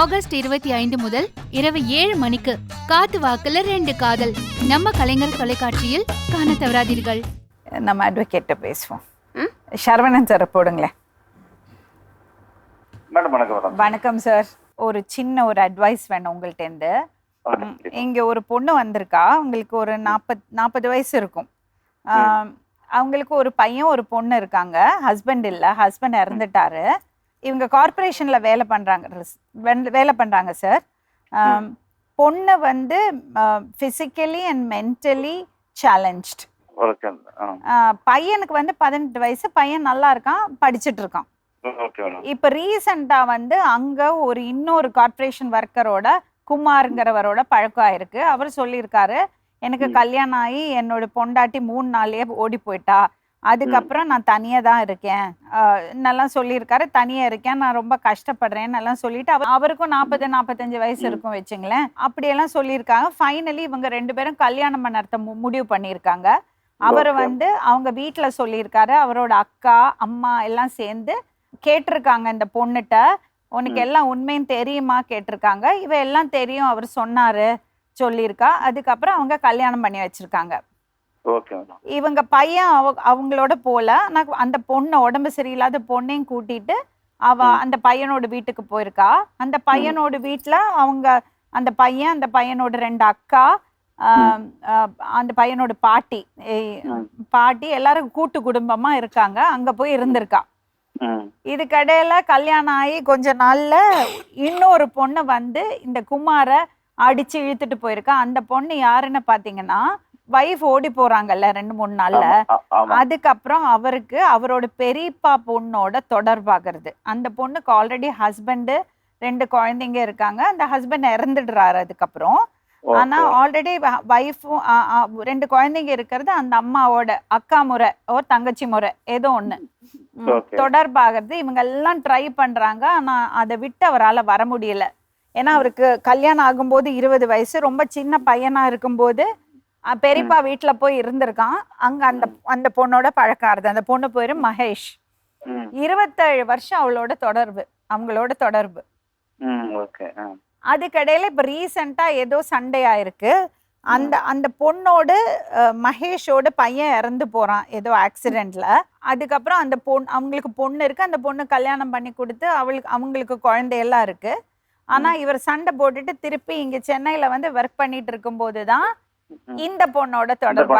August இருபத்தி ஐந்து முதல் இரவு ஏழு மணிக்கு காத்து வாக்குல ரெண்டு காதல். நம்ம கலைஞர் தொலைக்காட்சியில் காண தவறாதீர்கள். நம்ம அட்வொகேட்ட பேசுவோம். சரவணன் சார் போடுங்களேன். மேடம் வணக்கம் வணக்கம். சார் ஒரு சின்ன ஒரு அட்வைஸ் வேணும் உங்கள்கிட்டேருந்து இங்க ஒரு பொண்ணு வந்திருக்கா. உங்களுக்கு ஒரு நாற்பத் நாற்பது வயசு இருக்கும். அவங்களுக்கு ஒரு பையன் ஒரு பொண்ணு இருக்காங்க. ஹஸ்பண்ட் இல்ல. ஹஸ்பண்ட் இறந்துட்டாரு. இவங்க கார்ப்பரேஷன்ல வேலை வென்- வேலை பண்றாங்க சார் பொண்ணு வந்து ஃபிசிக்கலி அண்ட் மென்டலி சேலஞ்ச்ட் பையனுக்கு வந்து பதினெட்டு வயசு பையன் நல்லா இருக்கான் படிச்சிட்டு இருக்கான் இப்ப ரீசெண்டா வந்து அங்க ஒரு இன்னொரு கார்ப்பரேஷன் ஒர்க்கரோட குமாருங்கிறவரோட பழக்கம் ஆயிருக்கு. அவர் சொல்லியிருக்காரு எனக்கு. கல்யாணம் ஆகி என்னோட பொண்டாட்டி மூணு நாள்லயே ஓடி போயிட்டா. அதுக்கப்புறம் நான் தனியா தான் இருக்கேன். என்னெல்லாம் சொல்லியிருக்காரு. தனியா இருக்கேன். நான் ரொம்ப கஷ்டப்படுறேன்னு எல்லாம் சொல்லிட்டு அவ- அவருக்கும் நாற்பது நாற்பத்தஞ்சு வயசு. இருக்கும் வச்சுங்களேன். அப்படியெல்லாம் சொல்லியிருக்காங்க. ஃபைனலி இவங்க ரெண்டு பேரும் கல்யாணம் பண்ணறத முடிவு பண்ணியிருக்காங்க. அவர். வந்து அவங்க வீட்ல சொல்லியிருக்காரு. அவரோட அக்கா அம்மா எல்லாம் சேர்ந்து கேட்டிருக்காங்க இந்த பொண்ணுகிட்ட உனக்கு. எல்லாம் உண்மையும் தெரியுமா? கேட்டிருக்காங்க. இவ எல்லாம் தெரியும். அவர் சொன்னாரு. சொல்லியிருக்கா. அதுக்கப்புறம் அவங்க கல்யாணம் பண்ணி வச்சிருக்காங்க. இவங்க பையன் அவ அவங்களோட போல. ஆனா அந்த பொண்ணு உடம்பு சரியில்லாத பொண்ணையும் கூட்டிட்டு அவ. அந்த பையனோட வீட்டுக்கு போயிருக்கா. அந்த பையனோட வீட்ல அவங்க அந்த பையன் அந்த பையனோட ரெண்டு அக்கா அந்த பையனோட பாட்டி. பாட்டி எல்லாரும் கூட்டு குடும்பமா இருக்காங்க. அங்க போய் இருந்திருக்கா. இதுக்கடையில கல்யாணம் ஆகி கொஞ்ச நாள்ல இன்னொரு பொண்ணு வந்து இந்த குமாரை அடிச்சு இழுத்துட்டு போயிருக்கா. அந்த பொண்ணு யாருன்னு பாத்தீங்கன்னா வைஃப் ஓடி போறாங்கல்ல ரெண்டு மூணு நாள்ல. அதுக்கப்புறம் அவருக்கு அவரோட பெரியப்பா பொண்ணோட தொடர்பாகிறது. அந்த பொண்ணுக்கு ஆல்ரெடி ஹஸ்பண்டு ரெண்டு குழந்தைங்க இருக்காங்க. அந்த ஹஸ்பண்ட் இறந்துடுறாரு அதுக்கப்புறம். ஆனா ஆல்ரெடி வைஃபும் ரெண்டு குழந்தைங்க இருக்கிறது அந்த அம்மாவோட அக்கா முறை ஓ தங்கச்சி முறை ஏதோ ஒண்ணு. தொடர்பாகிறது. இவங்க எல்லாம் ட்ரை பண்றாங்க. ஆனா அதை விட்டு அவரால வர முடியல. ஏன்னா அவருக்கு கல்யாணம் ஆகும்போது இருபது வயசு. ரொம்ப சின்ன பையனா இருக்கும்போது பெரியப்பா வீட்டுல போய் இருந்திருக்கான். அங்க அந்த அந்த பொண்ணோட பழக்காருது அந்த பொண்ணு பேரு மகேஷ். இருபத்தேழு வருஷம் அவளோட தொடர்பு. அவங்களோட தொடர்பு. அதுக்கடையில இப்ப ரீசெண்டா ஏதோ சண்டை ஆயிருக்கு அந்த அந்த பொண்ணோடு மகேஷோட பையன் இறந்து போறான். ஏதோ ஆக்சிடென்ட்ல அதுக்கப்புறம் அந்த பொண்ணு அவங்களுக்கு பொண்ணு இருக்கு. அந்த பொண்ணு கல்யாணம் பண்ணி கொடுத்து அவளுக்கு அவங்களுக்கு குழந்தையெல்லாம் இருக்கு. ஆனா இவர் சண்டை போட்டுட்டு திருப்பி இங்க சென்னையில வந்து ஒர்க் பண்ணிட்டு இருக்கும்போது தான். இந்த பொண்ணோட தொடர்பு